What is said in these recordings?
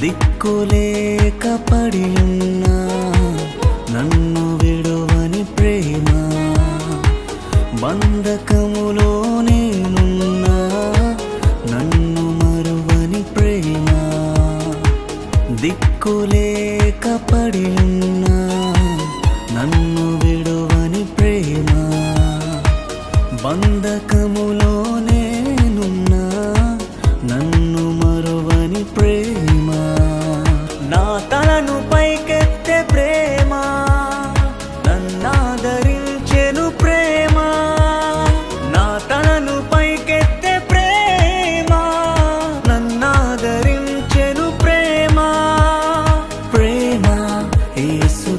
దిక్కులేక పడి ఉన్నా నన్ను విడువని ప్రేమ. బంధకములో నేనున్నా నన్ను మరువని ప్రేమ. దిక్కులేక పడి Isso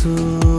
azul.